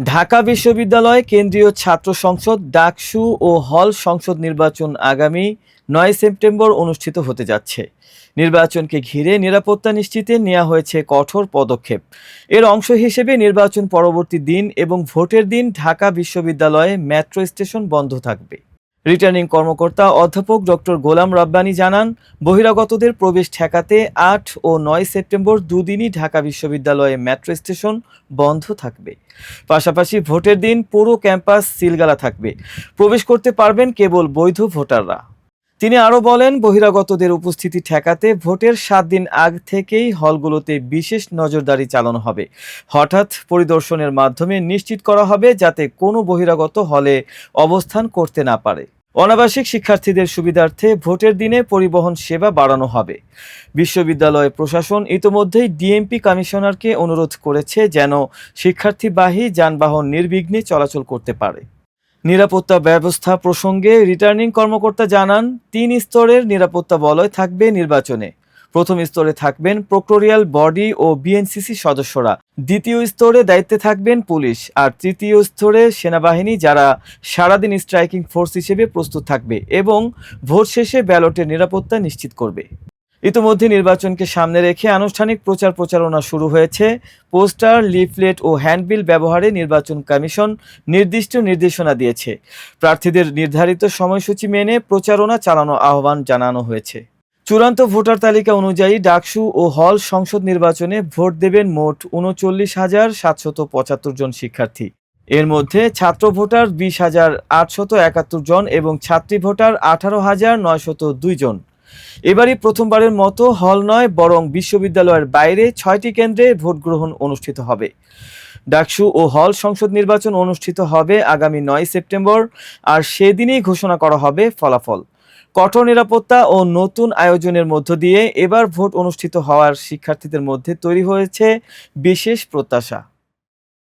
ঢাকা বিশ্ববিদ্যালয় কেন্দ্রীয় ছাত্র সংসদ, ডাকসু ও হল সংসদ নির্বাচন আগামী নয় সেপ্টেম্বর অনুষ্ঠিত হতে যাচ্ছে। নির্বাচনকে ঘিরে নিরাপত্তা নিশ্চিতে নেওয়া হয়েছে কঠোর পদক্ষেপ। এর অংশ হিসেবে নির্বাচন পরবর্তী দিন এবং ভোটের দিন ঢাকা বিশ্ববিদ্যালয়ে মেট্রো স্টেশন বন্ধ থাকবে। রিটার্নিং কর্মকর্তা অধ্যাপক ডক্টর গোলাম রব্বানি জানান, বহিরাগতদের প্রবেশ ঠেকাতে আট ও নয় সেপ্টেম্বর দুদিনই ঢাকা বিশ্ববিদ্যালয়ে মেট্রো স্টেশন বন্ধ থাকবে। পাশাপাশি ভোটের দিন পুরো ক্যাম্পাস সিলগালা থাকবে। প্রবেশ করতে পারবেন কেবল বৈধ ভোটাররা। তিনি আরও বলেন, বহিরাগতদের উপস্থিতি ঠেকাতে ভোটের সাত দিন আগ থেকেই হলগুলোতে বিশেষ নজরদারি চালানো হবে। হঠাৎ পরিদর্শনের মাধ্যমে নিশ্চিত করা হবে যাতে কোনো বহিরাগত হলে অবস্থান করতে না পারে। অনাবাসিক শিক্ষার্থীদের সুবিধার্থে ভোটের দিনে পরিবহন সেবা বাড়ানো হবে। বিশ্ববিদ্যালয় প্রশাসন ইতোমধ্যেই ডিএমপি কমিশনারকে অনুরোধ করেছে যেন শিক্ষার্থীবাহী যানবাহন নির্বিঘ্নে চলাচল করতে পারে। নিরাপত্তা ব্যবস্থা প্রসঙ্গে রিটার্নিং কর্মকর্তা জানান, তিন স্তরের নিরাপত্তা বলয় থাকবে নির্বাচনে। প্রথম স্তরে থাকবেন প্রক্টোরিয়াল বডি ও বিএনসিসি সদস্যরা। দ্বিতীয় স্তরে দায়িত্বে থাকবেন পুলিশ। আর তৃতীয় স্তরে সেনাবাহিনী যারা সারাদিন স্ট্রাইকিং ফোর্স হিসেবে প্রস্তুত থাকবে এবং ভোট শেষে ব্যালটের নিরাপত্তা নিশ্চিত করবে। ইতিমধ্যে নির্বাচনকে সামনে রেখে আনুষ্ঠানিক প্রচার প্রচারণা শুরু হয়েছে। পোস্টার, লিফলেট ও হ্যান্ডবিল ব্যবহারে নির্বাচন কমিশন নির্দিষ্ট নির্দেশনা দিয়েছে। প্রার্থীদের নির্ধারিত সময়সূচি মেনে প্রচারণা চালানো আহ্বান জানানো হয়েছে। চূড়ান্ত ভোটার তালিকা অনুযায়ী ডাকসু ও হল সংসদ নির্বাচনে ভোট দেবেন মোট উনচল্লিশ হাজার সাতশত পঁচাত্তর জন শিক্ষার্থী। এর মধ্যে ছাত্র ভোটার বিশ হাজার আটশত একাত্তর জন এবং ছাত্রী ভোটার আঠারো হাজার নয়শত দুই জন। এবারই প্রথমবারের মতো হল নয়, বরং বিশ্ববিদ্যালয়ের বাইরে ছয়টি কেন্দ্রে ভোট গ্রহণ অনুষ্ঠিত হবে। ডাকসু ও হল সংসদ নির্বাচন অনুষ্ঠিত হবে আগামী নয় সেপ্টেম্বর, আর সেদিনই ঘোষণা করা হবে ফলাফল। কঠোর নিরাপত্তা ও নতুন আয়োজনের মধ্য দিয়ে এবার ভোট অনুষ্ঠিত হওয়ার শিক্ষার্থীদের মধ্যে তৈরি হয়েছে বিশেষ প্রত্যাশা।